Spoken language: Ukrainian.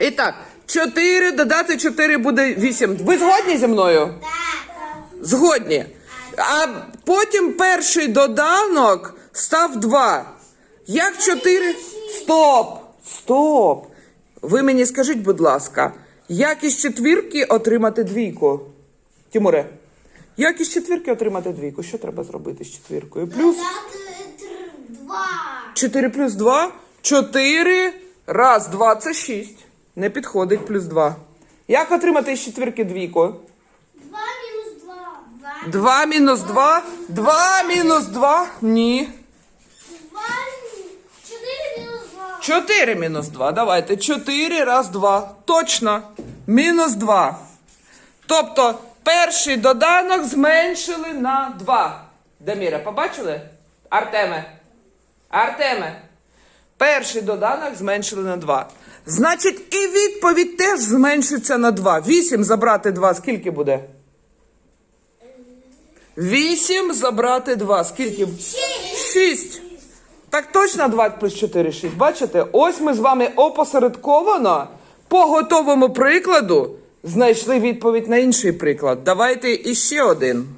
І так, 4 додати 4 буде 8. Ви згодні зі мною? Так. Згодні. А потім перший доданок став 2. Як 4? Стоп! Стоп! Ви мені скажіть, будь ласка, як із четвірки отримати двійку? Тимуре, як із четвірки отримати двійку? Що треба зробити з четвіркою? Плюс Два. 4 плюс 2? 4. Раз, два, це 6. Не підходить плюс 2. Як отримати з четвірки двійку? Два мінус два. Два. 2 мінус 2. 2 мінус 2. Ні. Два. Чотири мінус два. 4 мінус 2. Давайте. 4 раз 2. Точно. Мінус 2. Тобто перший доданок зменшили на 2. Даміра, побачили? Артеме. Артеме. Перший доданок зменшили на 2. Значить, і відповідь теж зменшиться на 2. 8 забрати 2. Скільки буде? 8 забрати 2. Скільки? 6. Так точно 2 плюс 4 6. Бачите? Ось ми з вами опосередковано по готовому прикладу знайшли відповідь на інший приклад. Давайте іще один.